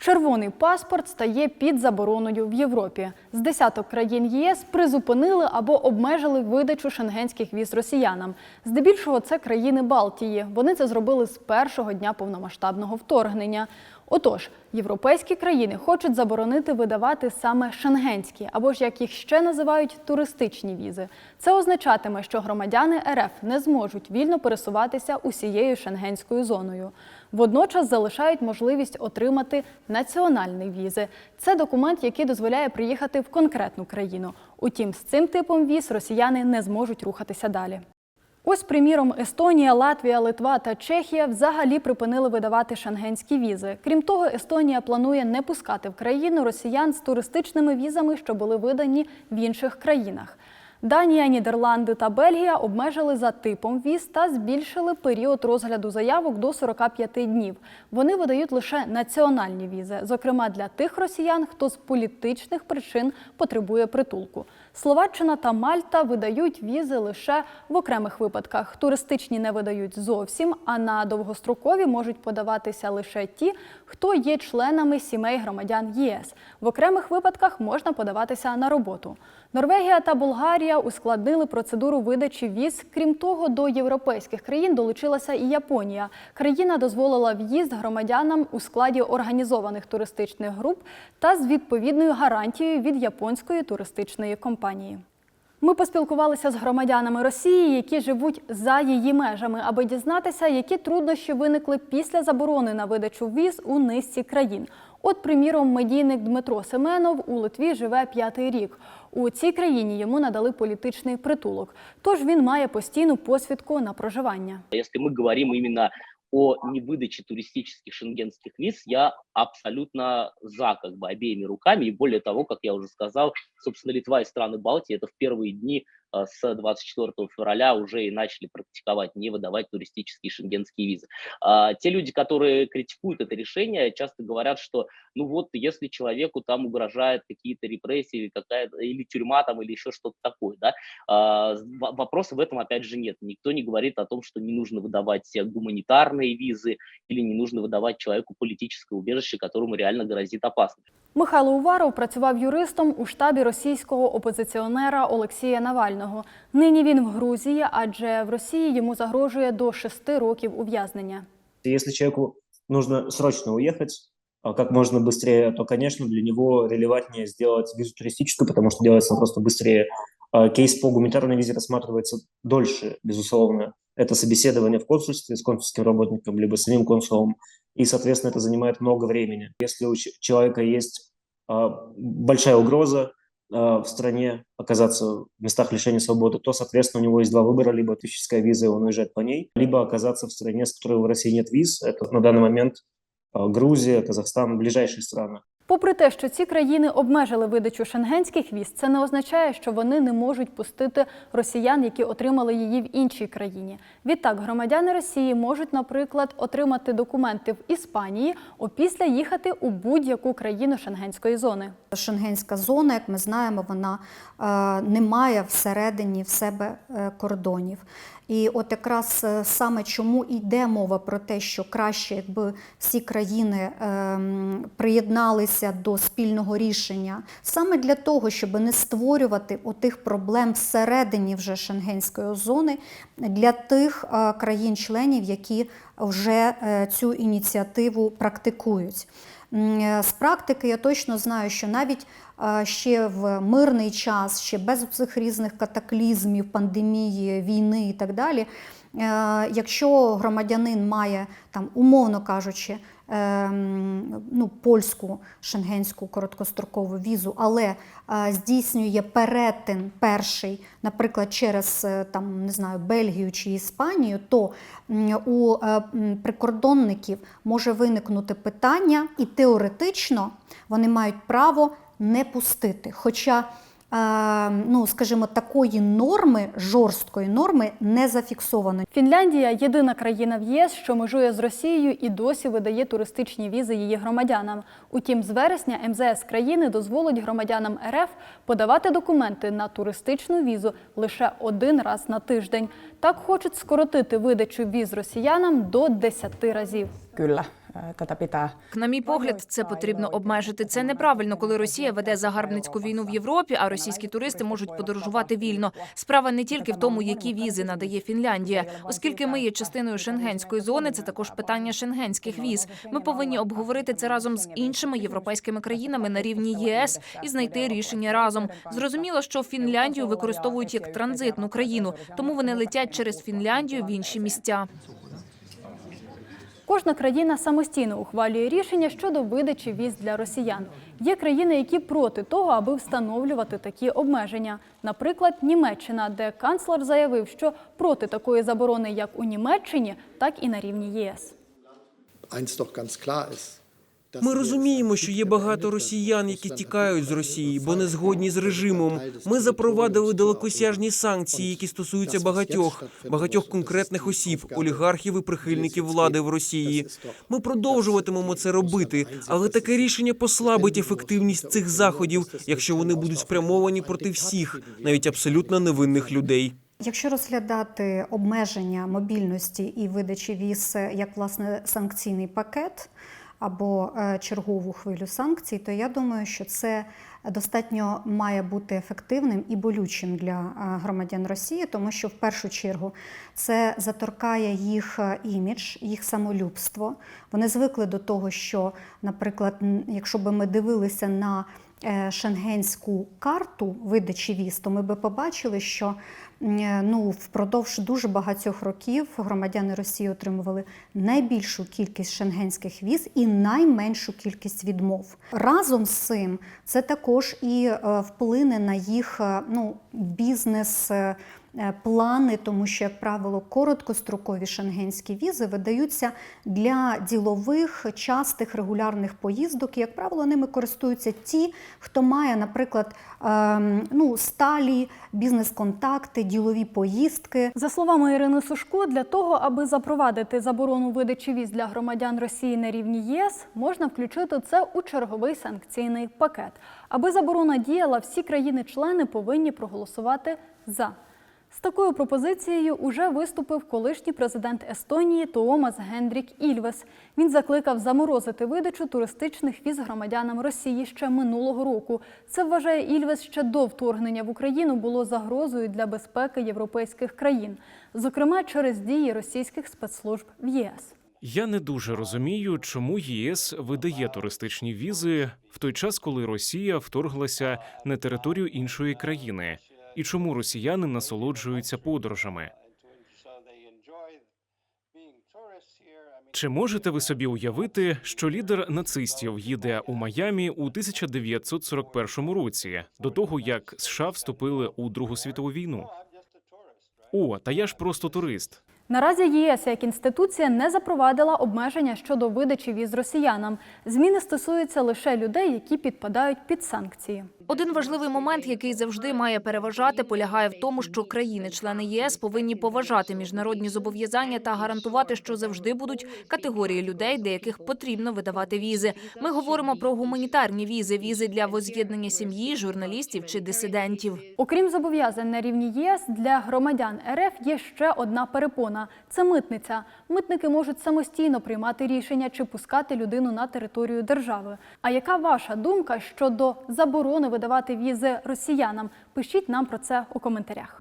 Червоний паспорт стає під забороною в Європі. З десяток країн ЄС призупинили або обмежили видачу шенгенських віз росіянам. Здебільшого це країни Балтії. Вони це зробили з першого дня повномасштабного вторгнення. Отож, європейські країни хочуть заборонити видавати саме шенгенські, або ж як їх ще називають туристичні візи. Це означатиме, що громадяни РФ не зможуть вільно пересуватися усією шенгенською зоною. Водночас залишають можливість отримати національні візи. Це документ, який дозволяє приїхати в конкретну країну. Утім, з цим типом віз росіяни не зможуть рухатися далі. Ось, приміром, Естонія, Латвія, Литва та Чехія взагалі припинили видавати шенгенські візи. Крім того, Естонія планує не пускати в країну росіян з туристичними візами, що були видані в інших країнах. Данія, Нідерланди та Бельгія обмежили за типом віз та збільшили період розгляду заявок до 45 днів. Вони видають лише національні візи, зокрема для тих росіян, хто з політичних причин потребує притулку. Словаччина та Мальта видають візи лише в окремих випадках. Туристичні не видають зовсім, а на довгострокові можуть подаватися лише ті, хто є членами сімей громадян ЄС. В окремих випадках можна подаватися на роботу. Норвегія та Болгарія ускладнили процедуру видачі віз. Крім того, до європейських країн долучилася і Японія. Країна дозволила в'їзд громадянам у складі організованих туристичних груп та з відповідною гарантією від японської туристичної компанії. Ми поспілкувалися з громадянами Росії, які живуть за її межами, аби дізнатися, які труднощі виникли після заборони на видачу віз у низці країн. От, приміром, медійник Дмитро Семенов у Литві живе п'ятий рік. У цій країні йому надали політичний притулок, тож він має постійну посвідку на проживання. Если мы говорим именно о невыдаче туристических шенгенских виз, я абсолютно за как бы обеими руками. И более того, как я уже сказал, собственно, Литва и страны Балтии это в первые дни э, С 24 февраля уже и начали практиковать, не выдавать туристические шенгенские визы. А, те люди, которые критикуют это решение, часто говорят, что ну вот, если человеку там угрожают какие-то репрессии какая или тюрьма там, или еще что-то такое, да, а, вопроса в этом опять же нет. Никто не говорит о том, что не нужно выдавать гуманитарные визы или не нужно выдавать человеку политическое убежище, которому реально грозит опасность. Михайло Уваров працював юристом у штабі російського опозиціонера Олексія Навального. Нині він в Грузії, адже в Росії йому загрожує до шести років ув'язнення. Если человеку нужно срочно уехать, а как можно быстрее, то, конечно, для него релевантнее сделать визу туристическую, потому что делается она просто быстрее. А Кейс по гуманитарной визе рассматривается дольше, безусловно. Это собеседование в консульстве с консульским работником, либо самим консулом, И, соответственно, это занимает много времени. Если у человека есть а, большая угроза а, в стране оказаться в местах лишения свободы, то, соответственно, у него есть два выбора. Либо туристическая виза, и он уезжает по ней, либо оказаться в стране, с которой в России нет виз. Это на данный момент а, Грузия, Казахстан, ближайшие страны. Попри те, що ці країни обмежили видачу шенгенських віз, це не означає, що вони не можуть пустити росіян, які отримали її в іншій країні. Відтак, громадяни Росії можуть, наприклад, отримати документи в Іспанії, опісля їхати у будь-яку країну шенгенської зони. Шенгенська зона, як ми знаємо, вона е, не має всередині в себе е, кордонів. І от якраз е, саме чому йде мова про те, що краще, якби всі країни е, приєдналися до спільного рішення, саме для того, щоб не створювати отих проблем всередині вже шенгенської зони для тих е, країн-членів, які вже е, цю ініціативу практикують. Е, З практики я точно знаю, що навіть ще в мирний час, ще без цих різних катаклізмів, пандемії, війни і так далі, якщо громадянин має там, умовно кажучи, ем, ну, польську шенгенську короткострокову візу, але е, здійснює перетин перший, наприклад, через е, там, не знаю, Бельгію чи Іспанію, то у е, прикордонників може виникнути питання, і теоретично вони мають право не пустити. Хоча, е, ну, скажімо, такої норми, жорсткої норми не зафіксовано. Фінляндія єдина країна в ЄС, що межує з Росією і досі видає туристичні візи її громадянам. Утім, з вересня МЗС країни дозволить громадянам РФ подавати документи на туристичну візу лише один раз на тиждень. Так хочуть скоротити видачу віз росіянам до 10 разів. Pitää На мій погляд, це потрібно обмежити. Це неправильно, коли Росія веде загарбницьку війну в Європі, а російські туристи можуть подорожувати вільно. Справа не тільки в тому, які візи надає Фінляндія, оскільки ми є частиною шенгенської зони. Це також питання шенгенських віз. Ми повинні обговорити це разом з іншими європейськими країнами на рівні ЄС і знайти рішення разом. Зрозуміло, що Фінляндію використовують як транзитну країну, тому вони летять через Фінляндію в інші місця. Кожна країна самостійно ухвалює рішення щодо видачі віз для росіян. Є країни, які проти того, аби встановлювати такі обмеження. Наприклад, Німеччина, де канцлер заявив, що проти такої заборони як у Німеччині, так і на рівні ЄС. eins doch ganz klar ist. Ми розуміємо, що є багато росіян, які тікають з Росії, бо не згодні з режимом. Ми запровадили далекосяжні санкції, які стосуються багатьох, багатьох конкретних осіб, олігархів і прихильників влади в Росії. Ми продовжуватимемо це робити, але таке рішення послабить ефективність цих заходів, якщо вони будуть спрямовані проти всіх, навіть абсолютно невинних людей. Якщо розглядати обмеження мобільності і видачі віз як власне санкційний пакет або е, чергову хвилю санкцій, то я думаю, що це достатньо має бути ефективним і болючим для е, громадян Росії, тому що в першу чергу це заторкає їх е, імідж, їх самолюбство. Вони звикли до того, що, наприклад, якщо би ми дивилися на шенгенську карту видачі віз, то ми би побачили, що е, ну, впродовж дуже багатьох років громадяни Росії отримували найбільшу кількість шенгенських віз і найменшу кількість відмов. Разом з цим це також і е, вплине на їх е, ну, бізнес. Е, Плани, тому що, як правило, короткострокові шенгенські візи видаються для ділових, частих, регулярних поїздок. І, як правило, ними користуються ті, хто має, наприклад, ем, ну, сталі бізнес-контакти, ділові поїздки. За словами Ірини Сушко, для того, аби запровадити заборону видачі віз для громадян Росії на рівні ЄС, можна включити це у черговий санкційний пакет. Аби заборона діяла, всі країни-члени повинні проголосувати за. З такою пропозицією уже виступив колишній президент Естонії Туомас Гендрік Ільвес. Він закликав заморозити видачу туристичних віз громадянам Росії ще минулого року. Це вважає Ільвес ще до вторгнення в Україну було загрозою для безпеки європейських країн, зокрема через дії російських спецслужб в ЄС. Я не дуже розумію, чому ЄС видає туристичні візи в той час, коли Росія вторглася на територію іншої країни, і чому росіяни насолоджуються подорожами. Чи можете ви собі уявити, що лідер нацистів їде у Майамі у 1941 році, до того як США вступили у Другу світову війну? О, та я ж просто турист. Наразі ЄС як інституція не запровадила обмеження щодо видачі віз росіянам. Зміни стосуються лише людей, які підпадають під санкції. Один важливий момент, який завжди має переважати, полягає в тому, що країни-члени ЄС повинні поважати міжнародні зобов'язання та гарантувати, що завжди будуть категорії людей, для яких потрібно видавати візи. Ми говоримо про гуманітарні візи, візи для воз'єднання сім'ї, журналістів чи дисидентів. Окрім зобов'язань на рівні ЄС, для громадян РФ є ще одна перепона це митниця. Митники можуть самостійно приймати рішення чи пускати людину на територію держави. А яка ваша думка щодо заборони видавати візи росіянам? Пишіть нам про це у коментарях.